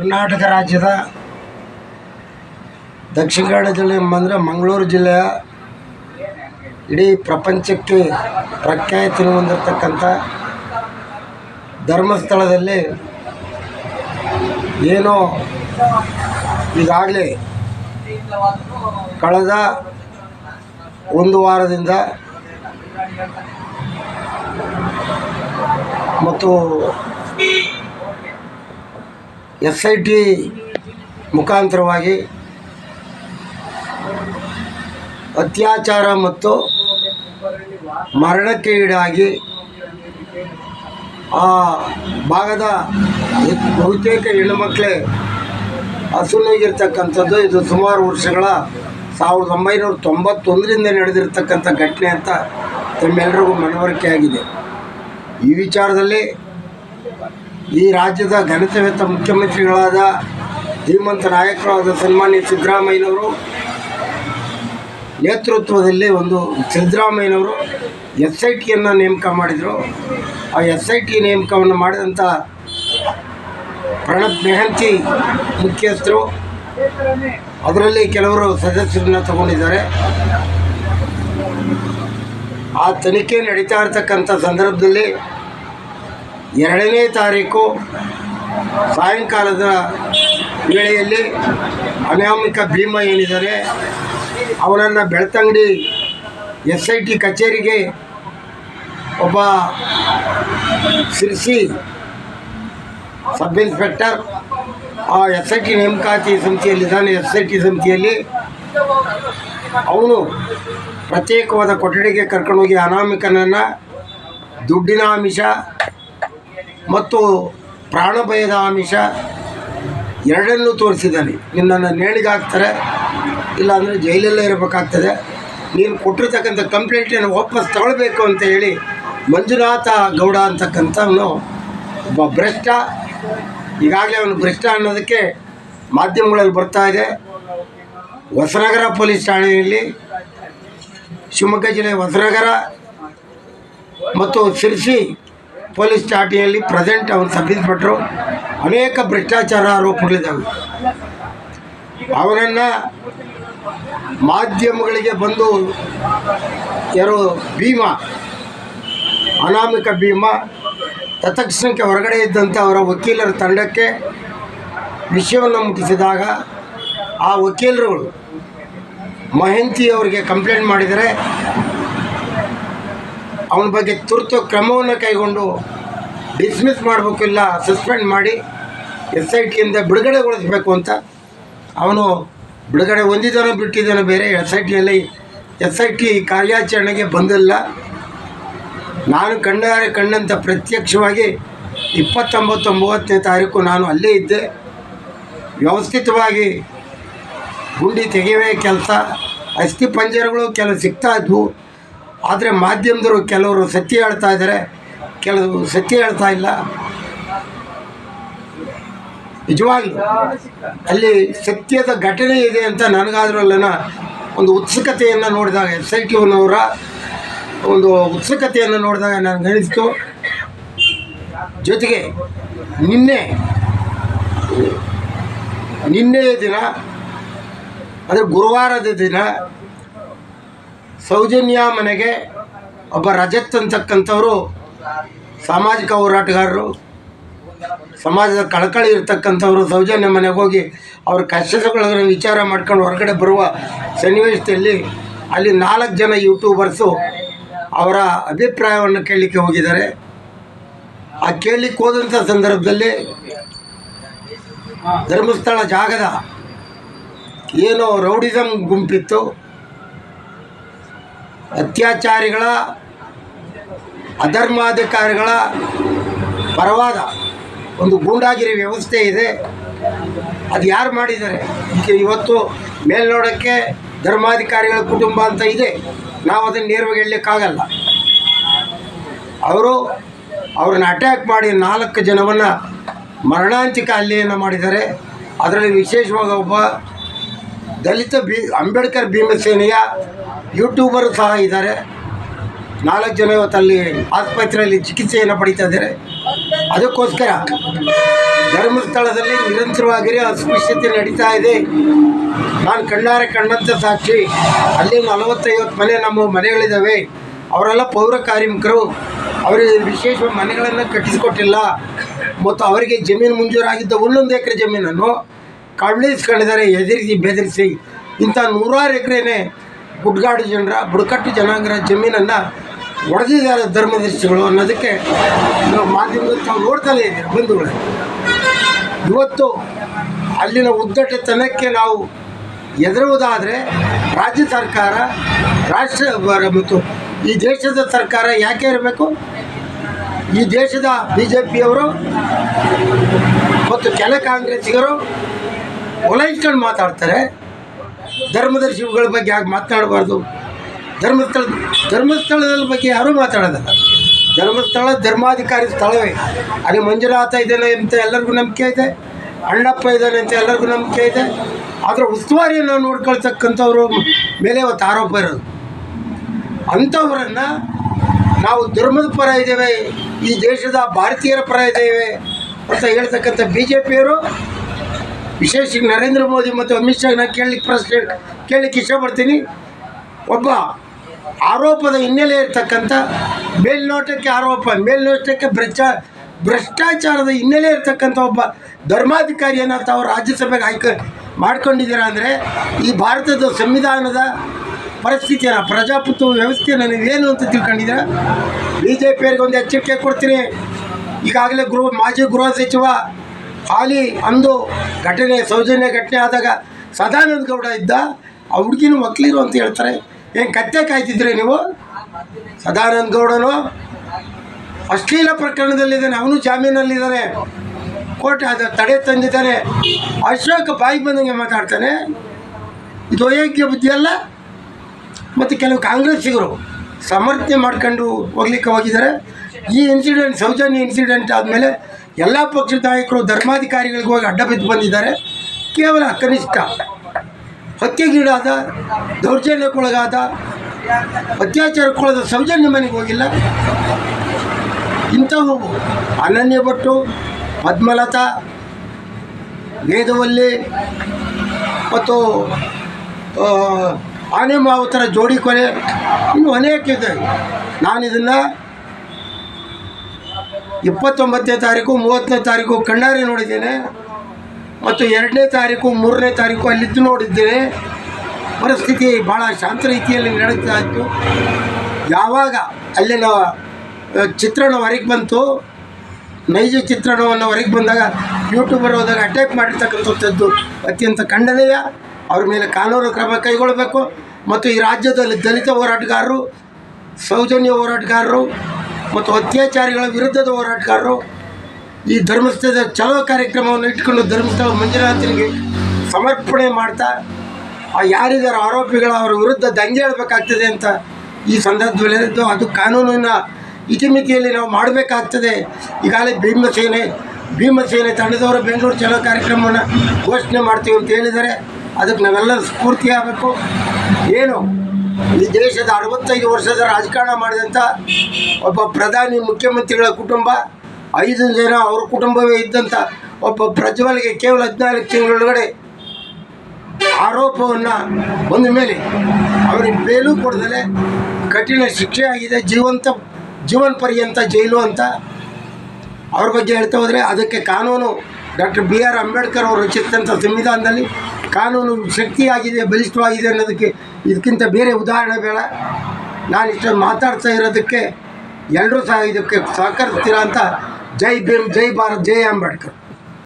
ಕರ್ನಾಟಕ ರಾಜ್ಯದ ದಕ್ಷಿಣ ಕನ್ನಡ ಜಿಲ್ಲೆ ಎಂಬಂದರೆ ಮಂಗಳೂರು ಜಿಲ್ಲೆಯ ಇಡೀ ಪ್ರಪಂಚಕ್ಕೆ ಪ್ರಖ್ಯಾತಿಯನ್ನು ಹೊಂದಿರತಕ್ಕಂಥ ಧರ್ಮಸ್ಥಳದಲ್ಲಿ ಏನೋ ಈಗಾಗಲೇ ಕಳೆದ ಒಂದು ವಾರದಿಂದ ಮತ್ತು ಎಸ್ ಐ ಟಿ ಮುಖಾಂತರವಾಗಿ ಅತ್ಯಾಚಾರ ಮತ್ತು ಮರಣಕ್ಕೆ ಈಡಾಗಿ ಆ ಭಾಗದ ಬಹುತೇಕ ಹೆಣ್ಣುಮಕ್ಕಳೇ ಹಸುನಾಗಿರ್ತಕ್ಕಂಥದ್ದು ಇದು ಸುಮಾರು ವರ್ಷಗಳ, ಸಾವಿರದ ಒಂಬೈನೂರ ತೊಂಬತ್ತೊಂದರಿಂದ ನಡೆದಿರ್ತಕ್ಕಂಥ ಘಟನೆ ಅಂತ ತಮ್ಮೆಲ್ಲರಿಗೂ ಮನವರಿಕೆ ಆಗಿದೆ. ಈ ವಿಚಾರದಲ್ಲಿ ಈ ರಾಜ್ಯದ ಘನತೆವೆತ್ತ ಮುಖ್ಯಮಂತ್ರಿಗಳಾದ ಧೀಮಂತ ನಾಯಕರಾದ ಸನ್ಮಾನ್ಯ ಸಿದ್ದರಾಮಯ್ಯನವರು, ನೇತೃತ್ವದಲ್ಲಿ ಒಂದು ಸಿದ್ದರಾಮಯ್ಯನವರು ಎಸ್ ಐ ಟಿಯನ್ನು ನೇಮಕ ಮಾಡಿದರು. ಆ ಎಸ್ ಐ ಟಿ ನೇಮಕವನ್ನು ಮಾಡಿದಂಥ ಪ್ರಣಬ್ ಮೆಹಂತಿ ಮುಖ್ಯಸ್ಥರು, ಅದರಲ್ಲಿ ಕೆಲವರು ಸದಸ್ಯರನ್ನ ತಗೊಂಡಿದ್ದಾರೆ. ಆ ತನಿಖೆ ನಡೀತಾ ಇರ್ತಕ್ಕಂಥ ಸಂದರ್ಭದಲ್ಲಿ ಎರಡನೇ ತಾರೀಕು ಸಾಯಂಕಾಲದ ವೇಳೆಯಲ್ಲಿ ಅನಾಮಿಕ ಭೀಮ ಏನಿದ್ದಾರೆ, ಅವನನ್ನು ಬೆಳ್ತಂಗಡಿ ಎಸ್ ಐ ಟಿ ಕಚೇರಿಗೆ ಒಬ್ಬ ಸಿರ್ಸಿ ಸಬ್ ಇನ್ಸ್ಪೆಕ್ಟರ್ ಆ ಎಸ್ ಐ ಟಿ ನೇಮಕಾತಿ ಸಮಿತಿಯಲ್ಲಿದ್ದಾನೆ ಎಸ್ ಐ ಟಿ ಸಮಿತಿಯಲ್ಲಿ. ಅವನು ಪ್ರತ್ಯೇಕವಾದ ಕೊಠಡಿಗೆ ಕರ್ಕೊಂಡೋಗಿ ಅನಾಮಿಕನನ್ನು ದುಡ್ಡಿನ ಆಮಿಷ ಮತ್ತು ಪ್ರಾಣಭಯದ ಆಮಿಷ ಎರಡನ್ನೂ ತೋರಿಸಿದ್ದಾನೆ. ನಿನ್ನನ್ನು ನೇಣಿಗಾಕ್ತಾರೆ, ಇಲ್ಲಾಂದರೆ ಜೈಲಲ್ಲೇ ಇರಬೇಕಾಗ್ತದೆ. ನೀನು ಕೊಟ್ಟಿರ್ತಕ್ಕಂಥ ಕಂಪ್ಲೇಂಟನ್ನು ವಾಪಸ್ ತಗೊಳ್ಬೇಕು ಅಂತ ಹೇಳಿ ಮಂಜುನಾಥ ಗೌಡ ಅಂತಕ್ಕಂಥವನು ಒಬ್ಬ ಭ್ರಷ್ಟ. ಈಗಾಗಲೇ ಅವನು ಭ್ರಷ್ಟ ಅನ್ನೋದಕ್ಕೆ ಮಾಧ್ಯಮಗಳಲ್ಲಿ ಬರ್ತಾ ಇದೆ. ಹೊಸನಗರ ಪೊಲೀಸ್ ಠಾಣೆಯಲ್ಲಿ, ಶಿವಮೊಗ್ಗ ಜಿಲ್ಲೆ ಹೊಸನಗರ ಮತ್ತು ಶಿರ್ಸಿ ಪೊಲೀಸ್ ಚಾಟಿಯಲ್ಲಿ ಪ್ರೆಸೆಂಟ್ ಅವನು ಸಬ್ ಇನ್ಸ್ಪೆಕ್ಟ್ರು ಅನೇಕ ಭ್ರಷ್ಟಾಚಾರ ಆರೋಪಗಳಿದ್ದಾವೆ. ಅವರನ್ನು ಮಾಧ್ಯಮಗಳಿಗೆ ಬಂದು ಯಾರು ಭೀಮಾ, ಅನಾಮಿಕ ಭೀಮಾ, ತತ್ಕ್ಷಣಕ್ಕೆ ಹೊರಗಡೆ ಇದ್ದಂಥ ಅವರ ವಕೀಲರ ತಂಡಕ್ಕೆ ವಿಷಯವನ್ನು ಮುಟ್ಟಿಸಿದಾಗ ಆ ವಕೀಲರುಗಳು ಮಹಂತಿ ಅವರಿಗೆ ಕಂಪ್ಲೇಂಟ್ ಮಾಡಿದರೆ ಅವನ ಬಗ್ಗೆ ತುರ್ತು ಕ್ರಮವನ್ನು ಕೈಗೊಂಡು ಡಿಸ್ಮಿಸ್ ಮಾಡಬೇಕಿಲ್ಲ ಸಸ್ಪೆಂಡ್ ಮಾಡಿ ಎಸ್ ಐ ಟಿಯಿಂದ ಬಿಡುಗಡೆಗೊಳಿಸಬೇಕು ಅಂತ ಅವನು ಬಿಡುಗಡೆ ಹೊಂದಿದ್ದಾನೋ ಬಿಟ್ಟಿದ್ದಾನೋ ಬೇರೆ ಎಸ್ ಐ ಟಿಯಲ್ಲಿ ಎಸ್ ಐ ಟಿ ಕಾರ್ಯಾಚರಣೆಗೆ ಬಂದಿಲ್ಲ. ನಾನು ಕಣ್ಣಾರೆ ಕಂಡಂಥ ಪ್ರತ್ಯಕ್ಷವಾಗಿ ಇಪ್ಪತ್ತೊಂಬತ್ತು ಮೂವತ್ತನೇ ತಾರೀಕು ನಾನು ಅಲ್ಲೇ ಇದ್ದೆ. ವ್ಯವಸ್ಥಿತವಾಗಿ ಗುಂಡಿ ತೆಗೆಯುವ ಕೆಲಸ ಅಸ್ಥಿ ಪಂಜರಗಳು ಕೆಲವು ಸಿಗ್ತಾ ಇದ್ವು. ಆದರೆ ಮಾಧ್ಯಮದವರು ಕೆಲವರು ಸತ್ಯ ಹೇಳ್ತಾ ಇದ್ದಾರೆ ಕೆಲವು ಸತ್ಯ ಹೇಳ್ತಾ ಇಲ್ಲ. ನಿಜವಾಗಿ ಅಲ್ಲಿ ಸತ್ಯದ ಘಟನೆ ಇದೆ ಅಂತ ನನಗಾದ್ರಲ್ಲನ ಒಂದು ಉತ್ಸುಕತೆಯನ್ನು ನೋಡಿದಾಗ, ಎಸ್ ಐ ಟಿವನವರ ಒಂದು ಉತ್ಸುಕತೆಯನ್ನು ನೋಡಿದಾಗ ನನಗನಿಸ್ತು ಜೊತೆಗೆ ನಿನ್ನೆ, ನಿನ್ನೆಯ ದಿನ ಅಂದರೆ ಗುರುವಾರದ ದಿನ ಸೌಜನ್ಯ ಮನೆಗೆ ಒಬ್ಬ ರಜತ್ ಅಂತಕ್ಕಂಥವರು ಸಾಮಾಜಿಕ ಹೋರಾಟಗಾರರು, ಸಮಾಜದ ಕಳಕಳಿ ಇರ್ತಕ್ಕಂಥವ್ರು ಸೌಜನ್ಯ ಮನೆಗೆ ಹೋಗಿ ಅವ್ರ ಕಷ್ಟಗಳನ್ನು ವಿಚಾರ ಮಾಡ್ಕೊಂಡು ಹೊರಗಡೆ ಬರುವ ಸನ್ನಿವೇಶದಲ್ಲಿ ಅಲ್ಲಿ ನಾಲ್ಕು ಜನ ಯೂಟ್ಯೂಬರ್ಸು ಅವರ ಅಭಿಪ್ರಾಯವನ್ನು ಕೇಳಲಿಕ್ಕೆ ಹೋಗಿದ್ದಾರೆ. ಆ ಕೇಳಲಿಕ್ಕೆ ಹೋದಂಥ ಸಂದರ್ಭದಲ್ಲಿ ಧರ್ಮಸ್ಥಳ ಜಾಗದ ಏನೋ ರೌಡಿಸಮ್ ಗುಂಪಿತ್ತು. ಅತ್ಯಾಚಾರಿಗಳ, ಅಧರ್ಮಾಧಿಕಾರಿಗಳ ಪರವಾದ ಒಂದು ಗೂಂಡಾಗಿರಿ ವ್ಯವಸ್ಥೆ ಇದೆ. ಅದು ಯಾರು ಮಾಡಿದ್ದಾರೆ? ಇವತ್ತು ಮೇಲ್ನೋಡೋಕ್ಕೆ ಧರ್ಮಾಧಿಕಾರಿಗಳ ಕುಟುಂಬ ಅಂತ ಇದೆ. ನಾವು ಅದನ್ನು ನೇರವಾಗಿ ಹೇಳಲಿಕ್ಕಾಗಲ್ಲ. ಅವರು ಅವ್ರನ್ನ ಅಟ್ಯಾಕ್ ಮಾಡಿ ನಾಲ್ಕು ಜನವನ್ನು ಮರಣಾಂತಿಕ ಹಲ್ಲೆಯನ್ನು ಮಾಡಿದ್ದಾರೆ. ಅದರಲ್ಲಿ ವಿಶೇಷವಾಗಿ ಒಬ್ಬ ದಲಿತ ಭೀ ಅಂಬೇಡ್ಕರ್ ಭೀಮಸೇನೆಯ ಯೂಟ್ಯೂಬರು ಸಹ ಇದ್ದಾರೆ. ನಾಲ್ಕು ಜನ ಇವತ್ತಲ್ಲಿ ಆಸ್ಪತ್ರೆಯಲ್ಲಿ ಚಿಕಿತ್ಸೆಯನ್ನು ಪಡಿತಾ ಇದ್ದಾರೆ. ಅದಕ್ಕೋಸ್ಕರ ಧರ್ಮಸ್ಥಳದಲ್ಲಿ ನಿರಂತರವಾಗಿ ಅಸ್ಪೃಶ್ಯತೆ ನಡೀತಾ ಇದೆ. ನಾನು ಕಣ್ಣಾರೆ ಕಂಡಂಥ ಸಾಕ್ಷಿ, ಅಲ್ಲಿ ನಲವತ್ತೈವತ್ತು ಮನೆ ನಮ್ಮ ಮನೆಗಳಿದ್ದಾವೆ. ಅವರೆಲ್ಲ ಪೌರ ಕಾರ್ಮಿಕರು. ಅವರಿಗೆ ವಿಶೇಷ ಮನೆಗಳನ್ನು ಕಟ್ಟಿಸಿಕೊಟ್ಟಿಲ್ಲ. ಮತ್ತು ಅವರಿಗೆ ಜಮೀನು ಮುಂಜೂರಾಗಿದ್ದ ಒಂದೊಂದು ಎಕರೆ ಜಮೀನನ್ನು ಕಳ್ಳಿಸ್ಕೊಂಡಿದ್ದಾರೆ. ಎದುರಿಸಿ ಬೆದರಿಸಿ. ಇಂಥ ನೂರಾರು ಎಕರೆನೇ ಗುಡ್ಗಾಡು ಜನರ, ಬುಡಕಟ್ಟು ಜನಾಂಗರ ಜಮೀನನ್ನು ಒಡೆದಿದ್ದಾರೆ ಧರ್ಮದರ್ಶಿಗಳು ಅನ್ನೋದಕ್ಕೆ ನಾವು ಮಾಧ್ಯಮದಲ್ಲಿ ತಾವು ನೋಡ್ತಲೇ ಇದ್ದೀರಿ, ಬಂಧುಗಳೇ. ಇವತ್ತು ಅಲ್ಲಿನ ಉದ್ದಟತನಕ್ಕೆ ನಾವು ಎದುರುವುದಾದರೆ ರಾಜ್ಯ ಸರ್ಕಾರ, ರಾಷ್ಟ್ರ ಮತ್ತು ಈ ದೇಶದ ಸರ್ಕಾರ ಯಾಕೆ ಇರಬೇಕು? ಈ ದೇಶದ ಬಿ ಜೆ ಪಿಯವರು ಮತ್ತು ಕೆಲ ಕಾಂಗ್ರೆಸ್ಸಿಗರು ಒಲೈಸ್ಕೊಂಡು ಮಾತಾಡ್ತಾರೆ. ಧರ್ಮದರ್ಶಿಗಳ ಬಗ್ಗೆ ಯಾಕೆ ಮಾತನಾಡಬಾರ್ದು? ಧರ್ಮಸ್ಥಳ ಧರ್ಮಸ್ಥಳದ ಬಗ್ಗೆ ಯಾರೂ ಮಾತಾಡೋದಲ್ಲ ಧರ್ಮಸ್ಥಳ ಧರ್ಮಾಧಿಕಾರಿ ಸ್ಥಳವೇ. ಅಲ್ಲಿ ಮಂಜುನಾಥ ಇದ್ದಾನೆ ಅಂತ ಎಲ್ಲರಿಗೂ ನಂಬಿಕೆ ಇದೆ. ಅಣ್ಣಪ್ಪ ಇದ್ದಾನೆ ಅಂತ ಎಲ್ಲರಿಗೂ ನಂಬಿಕೆ ಇದೆ. ಆದರೆ ಉಸ್ತುವಾರಿಯನ್ನು ನೋಡ್ಕೊಳ್ತಕ್ಕಂಥವ್ರು ಮೇಲೆ ಇವತ್ತು ಆರೋಪ ಇರೋದು. ಅಂಥವರನ್ನು ನಾವು ಧರ್ಮದ ಪರ ಇದ್ದೇವೆ, ಈ ದೇಶದ ಭಾರತೀಯರ ಪರ ಇದ್ದೇವೆ ಅಂತ ಹೇಳ್ತಕ್ಕಂಥ ಬಿ ಜೆ ಪಿಯವರು ವಿಶೇಷ ನರೇಂದ್ರ ಮೋದಿ ಮತ್ತು ಅಮಿತ್ ಶಾ ನಾನು ಕೇಳಲಿಕ್ಕೆ ಪ್ರಶ್ನೆ ಕೇಳಲಿಕ್ಕೆ ಇಷ್ಟಪಡ್ತೀನಿ. ಒಬ್ಬ ಆರೋಪದ ಹಿನ್ನೆಲೆ ಇರ್ತಕ್ಕಂಥ ಮೇಲ್ನೋಟಕ್ಕೆ ಆರೋಪ, ಮೇಲ್ನೋಟಕ್ಕೆ ಭ್ರಷ್ಟ ಭ್ರಷ್ಟಾಚಾರದ ಹಿನ್ನೆಲೆ ಇರ್ತಕ್ಕಂಥ ಒಬ್ಬ ಧರ್ಮಾಧಿಕಾರಿಯನ್ನು ತಾವು ರಾಜ್ಯಸಭೆಗೆ ಆಯ್ಕೆ ಮಾಡ್ಕೊಂಡಿದ್ದೀರಾ ಅಂದರೆ ಈ ಭಾರತದ ಸಂವಿಧಾನದ ಪರಿಸ್ಥಿತಿಯನ್ನು, ಪ್ರಜಾಪ್ರಭುತ್ವ ವ್ಯವಸ್ಥೆ ನೀವೇನು ಅಂತ ತಿಳ್ಕೊಂಡಿದ್ದೀರಾ? ಬಿ ಜೆ ಪಿಯವರಿಗೆ ಒಂದು ಎಚ್ಚರಿಕೆ ಕೊಡ್ತೀನಿ. ಈಗಾಗಲೇ ಗೃಹ ಮಾಜಿ ಗೃಹ ಸಚಿವ ಹಾಲಿ ಅಂದು ಘಟನೆ, ಸೌಜನ್ಯ ಘಟನೆ ಆದಾಗ ಸದಾನಂದ ಗೌಡ ಇದ್ದ, ಆ ಹುಡುಗಿನ ಮಕ್ಕಳಿರು ಅಂತ ಹೇಳ್ತಾರೆ. ಏನು ಕತ್ತೆ ಕಾಯ್ತಿದ್ರಿ ನೀವು? ಸದಾನಂದ ಗೌಡನು ಅಶ್ಲೀಲ ಪ್ರಕರಣದಲ್ಲಿದ್ದಾನೆ, ಅವನು ಜಾಮೀನಲ್ಲಿದ್ದಾನೆ, ಕೋರ್ಟ್ ಅದು ತಡೆ ತಂದಿದ್ದಾನೆ. ಅಶೋಕ್ ಬಾಯಿಗೆ ಬಂದಂಗೆ ಮಾತಾಡ್ತಾನೆ. ಇದು ಅಯೋಗ್ಯ ಬುದ್ಧಿ ಅಲ್ಲ? ಮತ್ತು ಕೆಲವು ಕಾಂಗ್ರೆಸ್ಸಿಗರು ಸಮರ್ಥನೆ ಮಾಡ್ಕೊಂಡು ಹೋಗ್ಲಿಕ್ಕೆ ಹೋಗಿದ್ದಾರೆ. ಈ ಇನ್ಸಿಡೆಂಟ್ ಸೌಜನ್ಯ ಇನ್ಸಿಡೆಂಟ್ ಆದಮೇಲೆ ಎಲ್ಲ ಪಕ್ಷದ ನಾಯಕರು ಧರ್ಮಾಧಿಕಾರಿಗಳಿಗೆ ಹೋಗಿ ಅಡ್ಡ ಬಿದ್ದು ಬಂದಿದ್ದಾರೆ. ಕೇವಲ ಕನಿಷ್ಠ ಹತ್ಯೆಗೀಡಾದ, ದೌರ್ಜನ್ಯಕ್ಕೊಳಗಾದ, ಅತ್ಯಾಚಾರಕ್ಕೊಳಗಾದ ಸೌಜನ್ಯ ಮನೆಗೆ ಹೋಗಿಲ್ಲ. ಇಂಥವು ಅನನ್ಯ ಭಟ್ಟು, ಪದ್ಮಲತಾ, ವೇದವಲ್ಲಿ ಮತ್ತು ಆನೆ ಮಾವುತರ ಜೋಡಿ ಕೊನೆ ಇನ್ನು ಅನೇಕ ಇದೆ. ನಾನು ಇದನ್ನು ಇಪ್ಪತ್ತೊಂಬತ್ತನೇ ತಾರೀಕು, ಮೂವತ್ತನೇ ತಾರೀಕು ಕಣ್ಣಾರೆ ನೋಡಿದ್ದೇನೆ. ಮತ್ತು ಎರಡನೇ ತಾರೀಕು, ಮೂರನೇ ತಾರೀಕು ಅಲ್ಲಿದ್ದು ನೋಡಿದ್ದೇನೆ. ಪರಿಸ್ಥಿತಿ ಭಾಳ ಶಾಂತ ರೀತಿಯಲ್ಲಿ ನಡೀತಾ ಇತ್ತು. ಯಾವಾಗ ಅಲ್ಲಿನ ಚಿತ್ರಣ ಹೊರಗೆ ಬಂತು. ನೈಜ ಚಿತ್ರಣವನ್ನು ಹೊರಗೆ ಬಂದಾಗ ಯೂಟ್ಯೂಬರ್ ಹೋದಾಗ ಅಟ್ಯಾಕ್ ಮಾಡಿರ್ತಕ್ಕಂಥದ್ದು ಅತ್ಯಂತ ಖಂಡನೀಯ. ಅವ್ರ ಮೇಲೆ ಕಾನೂನು ಕ್ರಮ ಕೈಗೊಳ್ಳಬೇಕು. ಮತ್ತು ಈ ರಾಜ್ಯದಲ್ಲಿ ದಲಿತ ಹೋರಾಟಗಾರರು, ಸೌಜನ್ಯ ಹೋರಾಟಗಾರರು ಮತ್ತು ಅತ್ಯಾಚಾರಿಗಳ ವಿರುದ್ಧದ ಹೋರಾಟಗಾರರು ಈ ಧರ್ಮಸ್ಥಳದ ಚಲೋ ಕಾರ್ಯಕ್ರಮವನ್ನು ಇಟ್ಕೊಂಡು ಧರ್ಮಸ್ಥಳ ಮಂಜುನಾಥನಿಗೆ ಸಮರ್ಪಣೆ ಮಾಡ್ತಾ, ಆ ಯಾರಿದ್ದಾರೆ ಆರೋಪಿಗಳ ಅವರ ವಿರುದ್ಧ ದಂಗೆ ಹೇಳಬೇಕಾಗ್ತದೆ ಅಂತ ಈ ಸಂದರ್ಭದಲ್ಲಿ ಹೇಳಿದ್ದು. ಅದು ಕಾನೂನಿನ ಇತಿಮಿತಿಯಲ್ಲಿ ನಾವು ಮಾಡಬೇಕಾಗ್ತದೆ. ಈಗಾಗಲೇ ಭೀಮಸೇನೆ ಭೀಮಸೇನೆ ತಂಡದವರು ಬೆಂಗಳೂರು ಚಲೋ ಕಾರ್ಯಕ್ರಮವನ್ನು ಘೋಷಣೆ ಮಾಡ್ತೀವಿ ಅಂತ ಹೇಳಿದರೆ ಅದಕ್ಕೆ ನಾವೆಲ್ಲರೂ ಸ್ಫೂರ್ತಿ ಆಗಬೇಕು. ಏನು? ಈ ದೇಶದ ಅರವತ್ತೈದು ವರ್ಷದ ರಾಜಕಾರಣ ಮಾಡಿದಂಥ ಒಬ್ಬ ಪ್ರಧಾನಿ ಮುಖ್ಯಮಂತ್ರಿಗಳ ಕುಟುಂಬ, ಐದು ಜನ ಅವ್ರ ಕುಟುಂಬವೇ ಇದ್ದಂಥ ಒಬ್ಬ ಪ್ರಜ್ವಲ್ಗೆ ಕೇವಲ ಹದಿನಾಲ್ಕು ತಿಂಗಳೊಳಗಡೆ ಆರೋಪವನ್ನು ಬಂದ ಮೇಲೆ ಅವರಿಗೆ ಬೇಲು ಕೊಡದಲೆ ಕಠಿಣ ಶಿಕ್ಷೆ ಆಗಿದೆ, ಜೀವಂತ ಜೀವನ ಪರ್ಯಂತ ಜೈಲು ಅಂತ ಅವ್ರ ಬಗ್ಗೆ ಹೇಳ್ತಾ ಹೋದರೆ ಅದಕ್ಕೆ ಕಾನೂನು ಡಾಕ್ಟರ್ ಬಿ ಆರ್ ಅಂಬೇಡ್ಕರ್ ಅವರು ರಚಿಸಿದಂಥ ಸಂವಿಧಾನದಲ್ಲಿ ಕಾನೂನು ಶಕ್ತಿಯಾಗಿದೆ, ಬಲಿಷ್ಠವಾಗಿದೆ ಅನ್ನೋದಕ್ಕೆ ಇದಕ್ಕಿಂತ ಬೇರೆ ಉದಾಹರಣೆ ಬೇಡ. ನಾನು ಇಷ್ಟೊಂದು ಮಾತಾಡ್ತಾ ಇರೋದಕ್ಕೆ ಎಲ್ಲರೂ ಸಹ ಇದಕ್ಕೆ ಸಹಕರಿಸ್ತೀರಾ ಅಂತ ಜೈ ಭೀಮ್, ಜೈ ಭಾರತ್, ಜೈ ಅಂಬೇಡ್ಕರ್.